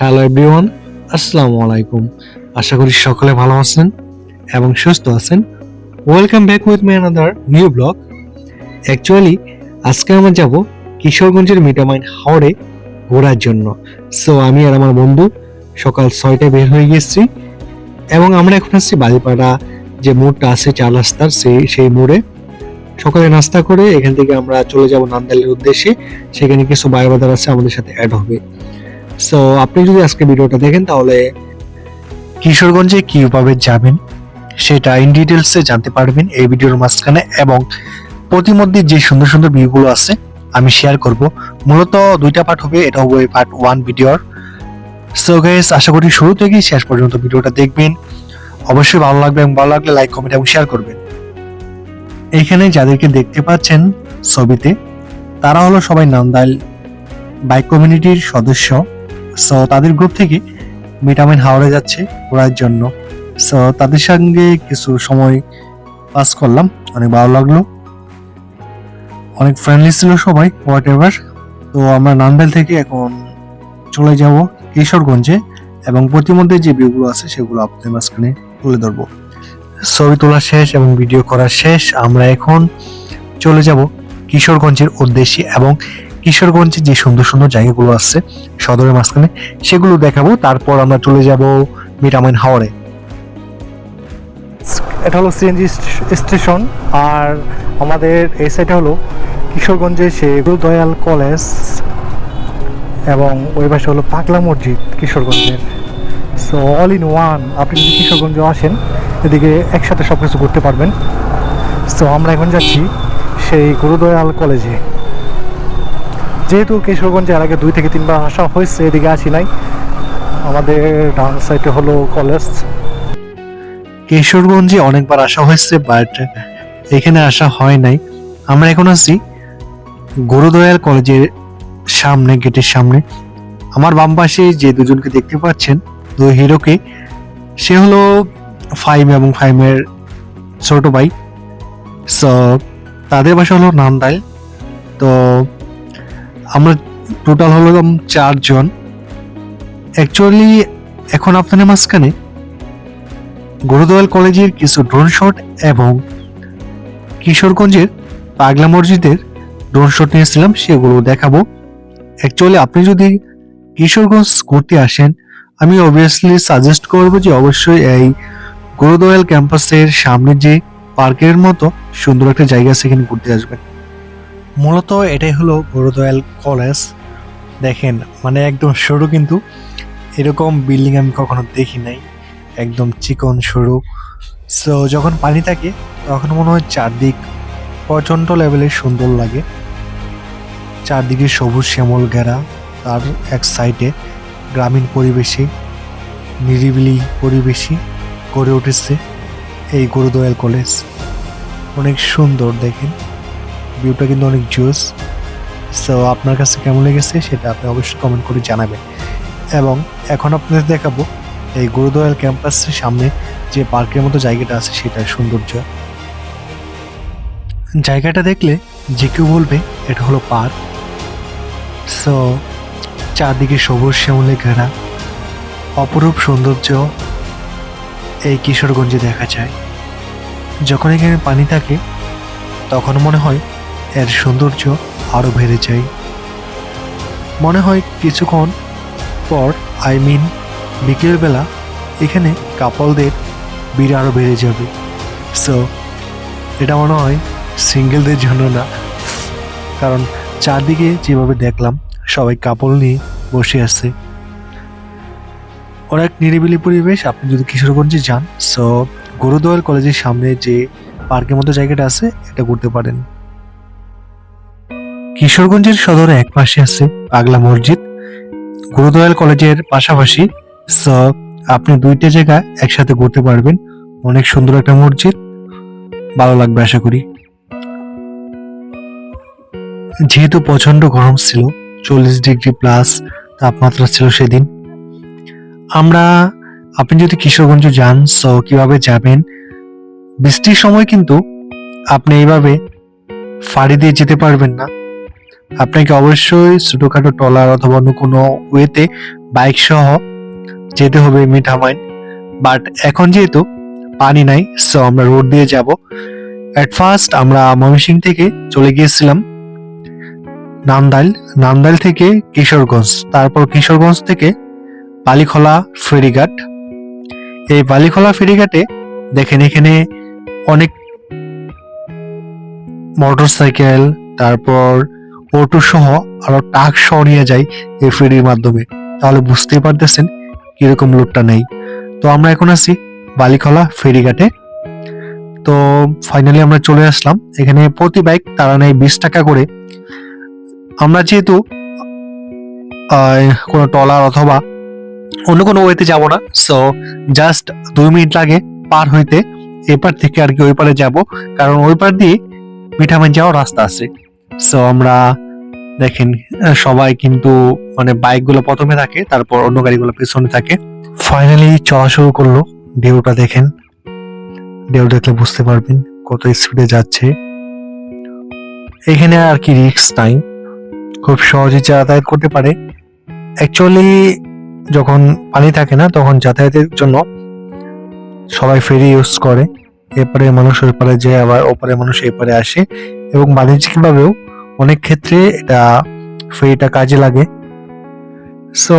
Hello everyone আসসালামু আলাইকুম। আশা করি সকলে ভালো আছেন এবং সুস্থ আছেন। Welcome back with my another new blog actually আজকে আমরা যাব কিশোরগঞ্জের মিটামাইন হাওড়ে ঘোরার জন্য। সো আমি আর আমার বন্ধু সকাল ছয়টায় বের হয়ে গেছি এবং আমরা এখন আসছি বালিপাড়া যে মোড়টা আছে চার রাস্তার সেই সেই মোড়ে। সকালে নাস্তা করে এখান থেকে আমরা চলে যাব নান্দালের উদ্দেশ্যে। সেখানে কিছু বায়োবাদার আছে আমাদের সাথে অ্যাড হবে। সো আপনি যদি আজকে ভিডিওটা দেখেন, তাহলে কিশোরগঞ্জে কীভাবে যাবেন, সেটা ইন ডিটেলসে জানতে পারবেন এই ভিডিওর মাঝখানে এবং প্রতিমধ্যে যে সুন্দর সুন্দর ভিউগুলো আছে, আমি শেয়ার করব। মূলত দুইটা পার্ট হবে, এটা হবে পার্ট ওয়ান ভিডিওর সো গাইস আশা করি শুরু থেকেই শেষ পর্যন্ত ভিডিওটা দেখবেন। অবশ্যই ভালো লাগবে এবং ভালো লাগলে লাইক কমেন্ট এবং শেয়ার করবেন। এখানে যাদেরকে দেখতে পাচ্ছেন ছবিতে, তারা হলো সবাই নান্দাইল বাইক কমিউনিটির সদস্য। সো তাদের গ্রুপ থেকে ভিটামিন হাওড়ে যাচ্ছে ঘোরার জন্য। সো তাদের সঙ্গে কিছু সময় পাস করলাম। অনেক ভালো লাগল। অনেক ফ্রেন্ডলি ছিল সবাই হোয়াট এভার তো আমরা নান্দাইল থেকে এখন চলে যাব কিশোরগঞ্জে এবং প্রতিমধ্যে যে ভিউগুলো আছে সেগুলো আপনাদের মাঝখানে তুলে ধরবো। ছবি তোলা শেষ এবং ভিডিও করা শেষ। আমরা এখন চলে যাব কিশোরগঞ্জের উদ্দেশ্যে এবং কিশোরগঞ্জে যে সুন্দর সুন্দর জায়গাগুলো আছে সদরের মাঝখানে, সেগুলো দেখাবো, তারপর আমরা চলে যাব মিটামাইন হাওড়ে এটা হলো সিএনজি স্টেশন, আর আমাদের এই সাইডে হলো কিশোরগঞ্জের সে দয়াল কলেজ, এবং ওই পাশে হলো পাগলা মসজিদ কিশোরগঞ্জের। সো অল ইন ওয়ান আপনি যদি কিশোরগঞ্জে আসেন, এদিকে একসাথে সব কিছু করতে পারবেন। সো আমরা এখন যাচ্ছি সেই গুরুদয়াল কলেজে। যেহেতু কিশোরগঞ্জে এর আগে দুই থেকে তিনবার আসা হয়েছে, এদিকে আসি নাই। আমাদের ডান সাইডে হলো কলেজ। কিশোরগঞ্জে অনেকবার আসা হয়েছে বাট এখানে আসা হয় নাই। আমরা এখন আছি গুরুদয়াল কলেজের সামনে, গেটের সামনে। আমার বাম পাশে যে দুজনকে দেখতে পাচ্ছেন দুই হিরোকে, সে হলো ফাইম এবং ফাইমের ছোট ভাই। সো তাদের বাসা হলো নান্দাইল। তো আমরা টোটাল হলো চারজন। অ্যাকচুয়ালি এখন আপনাদের মাঝখানে গুরুদয়াল কলেজের কিছু ড্রোন শট এবং কিশোরগঞ্জের পাগলা মসজিদের ড্রোন শট নিয়েছিলাম, সেগুলো দেখাবো। অ্যাকচুয়ালি আপনি যদি কিশোরগঞ্জ ঘুরতে আসেন, আমি অবভিয়াসলি সাজেস্ট করব যে অবশ্যই এই গুরুদয়াল ক্যাম্পাসের সামনে যে পার্কের মতো সুন্দর একটা জায়গা সেখানে ঘুরতে আসবেন। মূলত এটাই হলো গুরুদয়াল কলেজ। দেখেন মানে একদম সরু কিন্তু। এরকম বিল্ডিং আমি কখনো দেখি নাই। একদম চিকন, সরু। সো যখন পানি থাকে, তখন মনে হয় চারদিক প্রচণ্ড লেভেলের সুন্দর লাগে। চারদিকে সবুজ শ্যামল ঘেরা, তার এক সাইডে গ্রামীণ পরিবেশে, নিরিবিলি পরিবেশে গড়ে উঠেছে এই গুরুদয়াল কলেজ। অনেক সুন্দর, দেখেন। ভিউটা কিন্তু অনেক জোস। সো আপনার কাছে কেমন লেগেছে সেটা আপনি অবশ্যই কমেন্ট করে জানাবেন। এবং এখন আপনাদের দেখাবো এই গুরুদয়াল ক্যাম্পাসের সামনে যে পার্কের মতো জায়গাটা আছে সেটার সৌন্দর্য। জায়গাটা দেখলে যে কেউ বলবে, এটা হলো পার্ক। সো চারদিকে সবুজ শ্যামলে ঘেরা, অপরূপ সৌন্দর্য এই কিশোরগঞ্জে দেখা যায়। যখন এখানে পানি থাকে, তখন মনে হয় এর সৌন্দর্য আরও বেড়ে যায়। মনে হয় কিছুক্ষণ পর আই মিন বিকেলবেলা এখানে কাপলদের ভিড় আরও বেড়ে যাবে। সো এটা মনে হয় সিঙ্গেলদের জন্য না। কারণ চারদিকে যেভাবে দেখলাম, সবাই কাপল নিয়ে বসে আছে। অনেক নিরিবিলি পরিবেশ। আপনি যদি কিশোরগঞ্জে যান সো গুরুদয়াল কলেজের সামনে যে পার্কের মতো জায়গাটা আছে, এটা ঘুরতে পারেন। কিশোরগঞ্জের সদরে এক পাশে আছে পাগলা মসজিদ। গুরুদয়াল কলেজের পাশাপাশি সো আপনি দুইটা জায়গা একসাথে ঘুরতে পারবেন। অনেক সুন্দর একটা মসজিদ। ভালো লাগবে আশা করি। যেহেতু প্রচণ্ড গরম ছিল, চল্লিশ ডিগ্রি প্লাস তাপমাত্রা ছিল সেদিন। আমরা, আপনি যদি কিশোরগঞ্জ যান সো কীভাবে যাবেন? বৃষ্টির সময় কিন্তু আপনি এইভাবে ফাড়ি দিয়ে যেতে পারবেন না। আপনাকে অবশ্যই ছোটখাটো টলার অথবা অন্য কোনো ওয়েতে বাইক সহ যেতে হবে মিঠামাইন বাট এখন যেহেতু পানি নাই সো আমরা রোড দিয়ে যাব। এট ফার্স্ট আমরা ময়মনসিং থেকে চলে গিয়েছিলাম নান্দাইল নান্দাইল থেকে কিশোরগঞ্জ। তারপর কিশোরগঞ্জ থেকে বালিখোলা ফেরিঘাট। এই বালিখোলা ফেরিঘাটে দেখেন এখানে অনেক মোটরসাইকেল, তারপর অটো সহ আরও টাক সহ নিয়ে যায় ফেরির মাধ্যমে। তাহলে বুঝতেই পারতেছেন কীরকম লোডটা নেই। তো আমরা এখন আছি বালিখলা ফেরিঘাটে। তো ফাইনালি আমরা চলে আসলাম। এখানে প্রতি বাইক তারা নেয় বিশ টাকা করে। আমরা যেহেতু কোনো টলার অথবা অন্য কোনো ওয়েতে যাব না সো জাস্ট দুই মিনিট লাগে পার হইতে। এপার থেকে আর কি ওই পারে যাব। কারণ ওই পার দিয়ে মিঠামাই যাওয়ার রাস্তা আছে। সো আমরা দেখেন সবাই কিন্তু মানে বাইকগুলো প্রথমে থাকে, তারপর অন্য গাড়িগুলো পেছনে থাকে। ফাইনালি চলা শুরু করল। ঢেউটা দেখেন, ঢেউ দেখলে বুঝতে পারবেন কত স্পিডে যাচ্ছে। এখানে আর কি রিস্ক নাই। খুব সহজে যাতায়াত করতে পারে। অ্যাকচুয়ালি যখন পানি থাকে না, তখন যাতায়াতের জন্য সবাই ফেরি ইউজ করে। এপারে মানুষ ওই পারে যায়, আবার ওপারে মানুষ এপারে আসে। এবং বাণিজ্যিকভাবেও অনেক ক্ষেত্রে এটা ফেরিটা কাজে লাগে। সো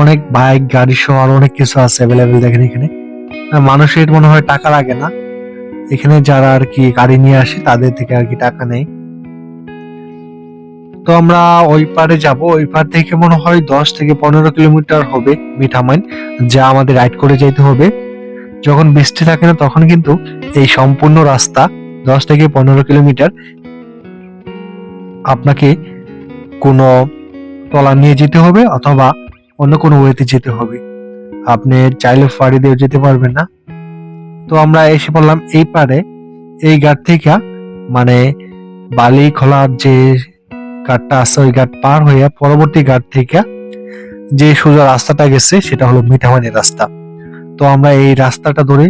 অনেক বাইক গাড়ি সহ আরও অনেক কিছু আছে অ্যাভেলেবেল দেখেন এখানে। মানুষের মনে হয় টাকা লাগে না। এখানে যারা আর কি গাড়ি নিয়ে আসে, তাদের থেকে আর কি টাকা নেই তো আমরা ওই পারে যাব। ওই পার থেকে মনে হয় দশ থেকে পনেরো কিলোমিটার হবে মিঠামাইন যা আমাদের রাইড করে যেতে হবে। যখন বৃষ্টি থাকে না, তখন কিন্তু এই সম্পূর্ণ রাস্তা দশ থেকে পনেরো কিলোমিটার আপনাকে কোনো ট্রলার নিয়ে যেতে হবে অথবা অন্য কোনো ওয়েতে যেতে হবে। আপনি চাইলে ফাড়ি দিয়ে যেতে পারবেন না। তো আমরা এসে পড়লাম এই পারে। এই ঘাট থেকে মানে বালি খোলার যে ঘাটটা আছে, ওই ঘাট পার হয়ে পরবর্তী ঘাট থেকে যে সোজা রাস্তাটা গেছে, সেটা হলো মিঠামানি রাস্তা। তো আমরা এই রাস্তাটা ধরে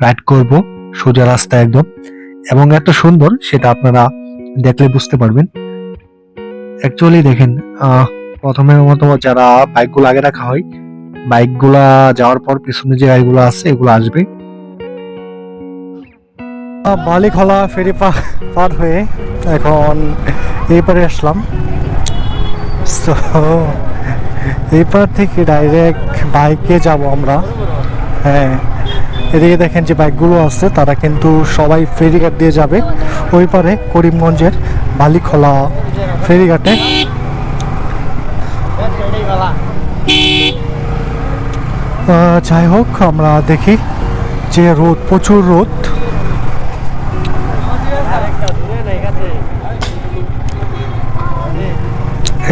রাইড করব, সোজা রাস্তা একদম। এবং এত সুন্দর, সেটা আপনারা দেখলে বুঝতে পারবেন। অ্যাকচুয়ালি দেখেন প্রথমে মতো যারা বাইকগুলো আগে রাখা হয় বাইকগুলা যাওয়ার পর পিছনে যে গাড়িগুলো আছে, এগুলো আসবে। বালিখলা ফেরি পার হয়ে এখন এই পারে আসলাম। সো এই পার থেকে ডাইরেক্ট বাইকে যাব আমরা। হ্যাঁ। এদিকে দেখেন যে বাইকগুলো আছে, তারা কিন্তু সবাই ফেরিঘাট দিয়ে যাবে। ওই পারে করিমগঞ্জের বালিখলা ফেরিঘাটে। যাই হোক, আমরা দেখি যে রোদ, প্রচুর রোদ।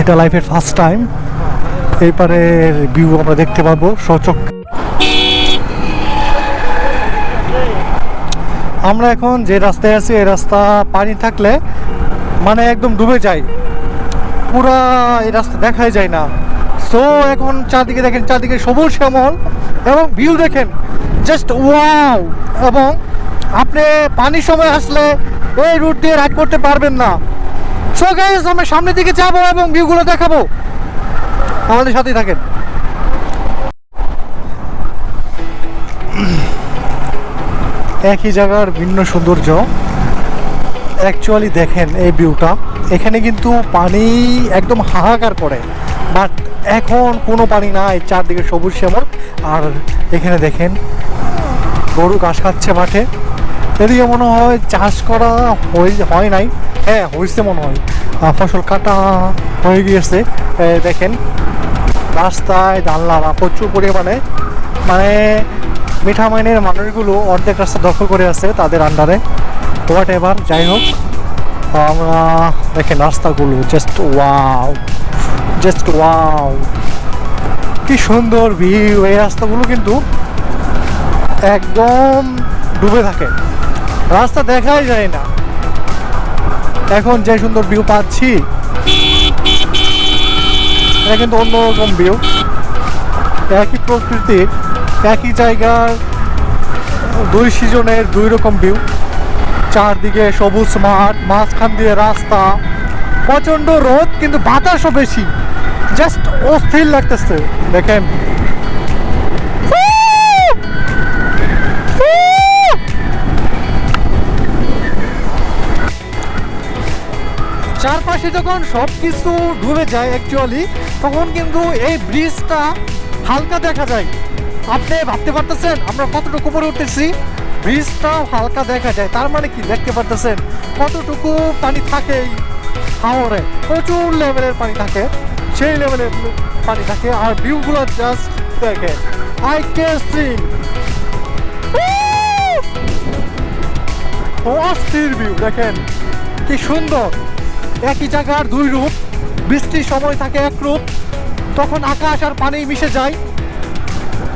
এটা লাইফের ফার্স্ট টাইম এই পারের ভিউ আমরা দেখতে পাবো সচক আমরা এখন যে রাস্তায় আছি, এই রাস্তা পানি থাকলে মানে একদম ডুবে যায়। পুরা এই রাস্তা দেখাই যায় না। সো এখন চারদিকে দেখেন, চারদিকে সবুজ শ্যামল এবং ভিউ দেখেন জাস্ট ওয়াও এবং আপনি পানির সময় আসলে এই রুট দিয়ে রাইড করতে পারবেন না। সো গাইস আমরা সামনের দিকে যাব এবং ভিউগুলো দেখাবো। আমাদের সাথেই থাকেন। একই জায়গার ভিন্ন সৌন্দর্য। অ্যাকচুয়ালি দেখেন এই ভিউটা এখানে কিন্তু পানি একদম হাহাকার করে। বাট এখন কোনো পানি নাই, চারদিকে সবুজ শ্যামল। আর এখানে দেখেন, গরু ঘাস খাচ্ছে মাঠে। এদিকে মনে হয় চাষ করা হয়ে- নাই। হ্যাঁ হয়েছে মনে হয়। ফসল কাটা হয়ে গিয়েছে। দেখেন, রাস্তায় জানলারা প্রচুর পরিমাণে। মানে মিঠা মাইনের মানুষগুলো অর্ধেক রাস্তা দখল করে আছে তাদের আন্ডারে হোয়াট এভার যাই হোক। আমরা দেখেন রাস্তাগুলো জাস্ট ওয়াও জাস্ট ওয়াও কি সুন্দর ভিউ এই রাস্তাগুলো কিন্তু একদম ডুবে থাকে। রাস্তা দেখাই যায় না। এখন যে সুন্দর ভিউ পাচ্ছি, এটা কিন্তু অন্যরকম ভিউ একই প্রকৃতির একই জায়গার দুই সিজনের দুই রকম ভিউ চারদিকে সবুজ মাঠ, মাঝখান দিয়ে রাস্তা, প্রচণ্ড রোদ কিন্তু বাতাসও বেশি। জাস্ট অস্থির লাগতেছে, দেখেন। চারপাশে যখন সব কিছু ডুবে যায় অ্যাকচুয়ালি তখন কিন্তু এই ব্রিজটা হালকা দেখা যায়। আপনি ভাবতে পারতেছেন আমরা কতটুকু উপরে উঠতেছি? ব্রিজটা হালকা দেখা যায়, তার মানে কি দেখতে পারতেছেন? কতটুকু পানি থাকে এই হাওরে? প্রচুর লেভেলের পানি থাকে, সেই লেভেলের পানি থাকে, আর ভিউগুলো জাস্ট দেখেন। আই ক্যান সি অস্থির ভিউ দেখেন। কি সুন্দর। একই জায়গার দুই রূপ, বৃষ্টির সময় থাকে এক রূপ, তখন আকাশ আর পানি মিশে যায়।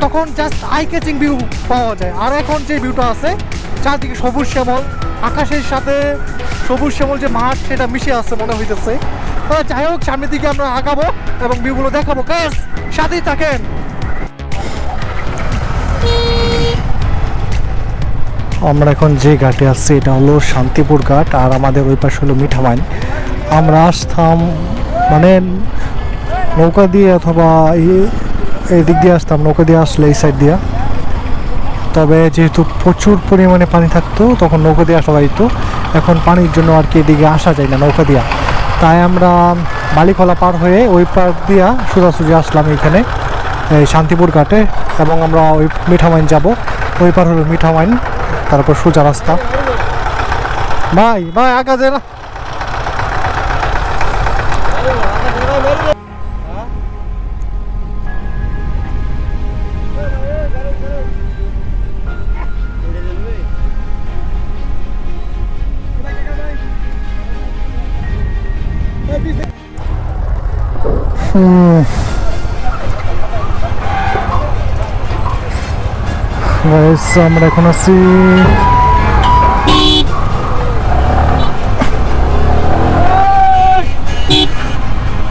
তখন জাস্ট আই ক্যাচিং ভিউ পাওয়া যায়। আর এখন যে ভিউটা আছে, চারদিকে সবুজ শ্যামল, আকাশের সাথে সবুজ শ্যামল যে মাঠ, সেটা মিশে আছে মনে হইতেছে। যাই হোক, সামনের দিকে আমরা আগাবো এবং ভিউগুলো দেখাবো। ক্যাস সাথেই থাকেন। আমরা এখন যে ঘাটে আছি, এটা হলো শান্তিপুর ঘাট, আর আমাদের ওই পাশে হলো মিঠামাইন। আমরা আসতাম মানে নৌকা দিয়ে অথবা এই- দিক দিয়ে আসতাম, নৌকা দিয়ে আসলে এই সাইড দিয়ে। তবে যেহেতু প্রচুর পরিমাণে পানি থাকতো, তখন নৌকা দিয়ে আসা যাইতো এখন পানির জন্য আর কি এদিকে আসা যায় না নৌকা দিয়া। তাই আমরা বালিখলা পার হয়ে ওই পার দিয়া সোজাসুজি আসলাম এখানে এই শান্তিপুর ঘাটে। এবং আমরা ওই মিঠামাইন যাব। ওই পার হলো মিঠামাইন, তারপর সোজা রাস্তা। ভাই ভাই আগা দে না আমরা এখন আছি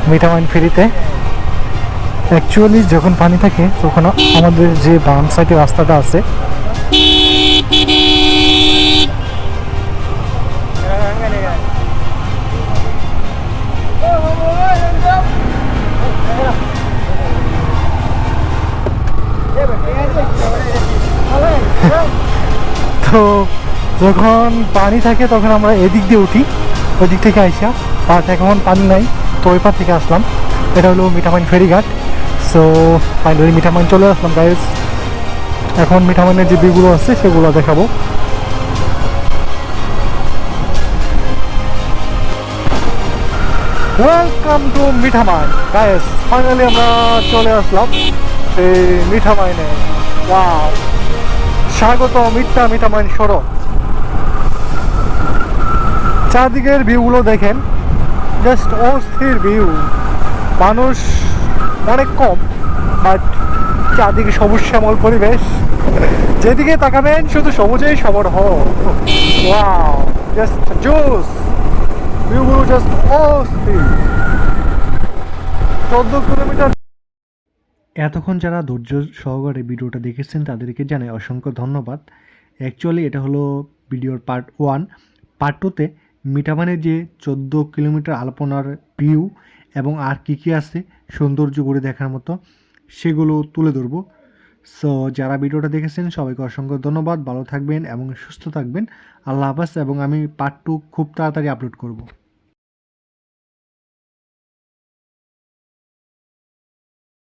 মিঠামাইন ফেরিতে। অ্যাকচুয়ালি যখন পানি থাকে তখন আমাদের যে বাম সাইডে রাস্তাটা আছে তো যখন পানি থাকে তখন আমরা এদিক দিয়ে উঠি ওই দিক থেকে আইসা বাট এখন পানি নাই, তো ওই পার থেকে আসলাম। এটা হলো মিঠামাইন ফেরিঘাট। সো ফাইনালি মিঠামাইন চলে আসলাম গাইজ এখন মিঠামাইনের যে ভিউগুলো আছে, সেগুলো দেখাবো। Welcome to Mithamain. Guys finally আমরা চলে আসলাম এই মিঠামাইনে। ওয়াও স্বাগত মিঠা মিঠামাইন সড়ক চারদিকের ভিউগুলো দেখেন জাস্ট অস্থির ভিউ মানুষ অনেক কম বাট চারদিকে সবুজ শ্যামল পরিবেশ। যেদিকে তাকাবেন, শুধু সবুজেই সবর ওয়াও জাস্ট জোস ভিউগুলো জাস্ট অস্থির। চোদ্দ কিলোমিটার এতক্ষণ যারা ধৈর্য সহকারে ভিডিওটা দেখেছেন তাদেরকে জানাই অসংখ্য ধন্যবাদ। অ্যাকচুয়ালি এটা হলো ভিডিওর পার্ট ওয়ান পার্ট টুতে মিঠামানের যে চোদ্দ কিলোমিটার আলপনার ভিউ এবং আর কী কী আছে সৌন্দর্য করে দেখার মতো, সেগুলো তুলে ধরবো। সো যারা ভিডিওটা দেখেছেন, সবাইকে অসংখ্য ধন্যবাদ। ভালো থাকবেন এবং সুস্থ থাকবেন। আল্লাহ হাফাজ এবং আমি পার্ট টু খুব তাড়াতাড়ি আপলোড করব।